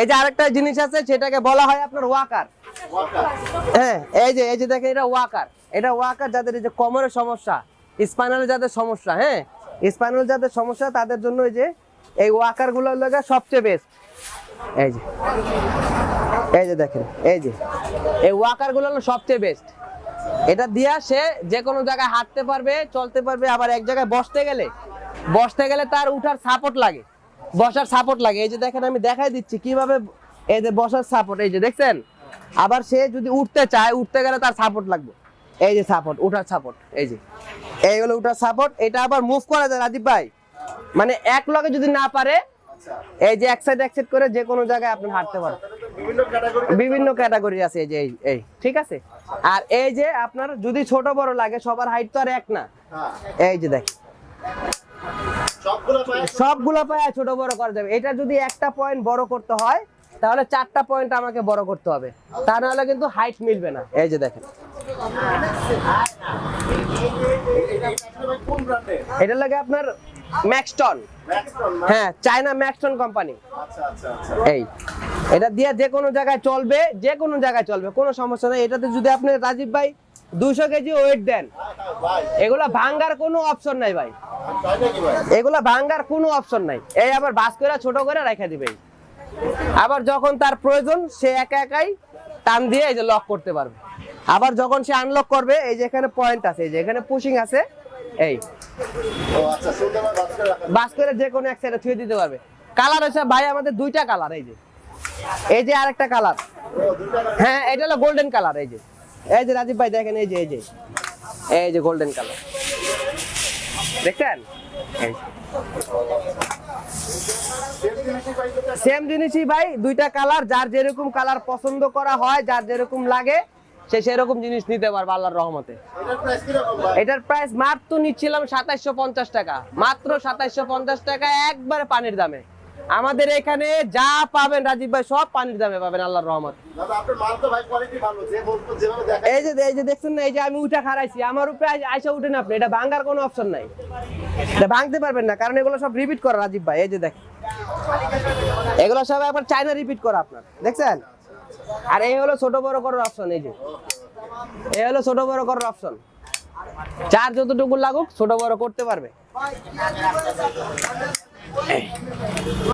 এই যে আরেকটা জিনিস আছে, সেটাকে বলা হয় আপনার ওয়াকার। হ্যাঁ এই যে এই যে দেখেন, এটা ওয়াকার। এটা ওয়াকার যাদের এই যে কোমরের সমস্যা, স্পাইনাল যাদের সমস্যা হ্যাঁ স্পাইনাল যাদের সমস্যা, তাদের জন্য এই যে, এই ওয়াকারগুলো লাগে সবচেয়ে বেস্ট এই যে এই যে দেখেন, এই যে, এই ওয়াকারগুলো সবচেয়ে বেস্ট এটা দিয়া সে যে কোনো জায়গায় হাঁটতে পারবে, চলতে পারবে, আবার এক জায়গায় বসতে গেলে বসতে গেলে তার উঠার সাপোর্ট লাগে। বসার সাপোর্ট লাগে। এই যে দেখেন আমি দেখাই দিচ্ছি কীভাবে এই যে বসার সাপোর্ট এই যে দেখছেন? আবার সে যদি উঠতে চায় উঠতে গেলে তার সাপোর্ট লাগবে। এই যে সাপোর্ট উঠার সাপোর্ট এই যে। এই হলো উঠার সাপোর্ট এটা আবার মুভ করা যায় রাজীব ভাই। মানে এক লগে যদি না পারে এই যে এক সাইড এক সাইড করে যে কোনো জায়গায় আপনি হাঁটতে পারেন। বিভিন্ন ক্যাটাগরি বিভিন্ন ক্যাটাগরি আছে এই যে এই এই। ঠিক আছে? আর এই যে আপনার যদি ছোট বড় লাগে সবার হাইট তো আর এক না। হ্যাঁ। এই যে দেখ। সবগুলো পায় ছোট। বড় করা যাবে। এটা যদি একটা পয়েন্ট বড় করতে হয় তাহলে চারটা পয়েন্ট আমাকে বড় করতে হবে। তা নাহলে কিন্তু হাইট মিলবে না। এই যে দেখেন। এটা লাগে আপনার ম্যাক্সটন হ্যাঁ চায়না ম্যাক্সটন কোম্পানি এই। এটা দিয়ে যে কোনো জায়গায় চলবে যে কোনো জায়গায় চলবে কোনো সমস্যা নেই। এটাতে যদি আপনি রাজীব ভাই দুশো কেজি ওয়েট দেন ভাই। এগুলা ভাঙ্গার কোনো অপশন নাই ভাই। এগুলা ভাঙ্গার কোনো অপশন নাই। এই আবার বাস করে ছোট করে রেখে দিবে। আবার যখন তার প্রয়োজন, সে একা একাই টান দিয়ে এই যে লক করতে পারবে। আবার যখন সে আনলক করবে, এই যে এখানে পয়েন্ট আছে, এই যে এখানে পুশিং আছে, এই। বাস করে যে কোনো এক সাইডে ছুঁয়ে দিতে পারবে। কালার হচ্ছে ভাই আমাদের দুইটা কালার এই যে। এই যে আরেকটা কালার হ্যাঁ এটা হলো গোল্ডেন কালার এই যে। এই যে রাজীব ভাই দেখেন, এই যে এই যে। এই যে গোল্ডেন কালার দেখছেন? সেম জিনিসই ভাই, দুইটা কালার যার যেরকম কালার পছন্দ করা হয়, যার যেরকম লাগে, সে সেরকম জিনিস নিতে পারবে আল্লাহর রহমতে। এটার প্রাইস মাত্র নিচ্ছিলাম সাতাইশশো টাকা। মাত্র সাতাইশশো টাকা, একবারে পানির দামে। আমাদের এখানে যা পাবেন রাজীব ভাই সব পানির দামে পাবেন আল্লাহর রহমত। এই যে এই যে দেখছেন না এই যে আমি উঠা খারাইছি আমার উপরে আই- আইসা উঠেন আপনি এটা ভাঙার কোনো অপশন নাই। এটা ভাঙতে পারবেন না কারণ এগুলো সব রিপিট করা রাজীব ভাই এই যে দেখ এগুলো সব আবার চাইনা রিপিট করা আপনার দেখছেন? আর এই হলো ছোট বড় করার অপশন এই যে। এই হলো ছোট বড় করার অপশন চার যতটুকু লাগুক ছোট বড় করতে পারবে।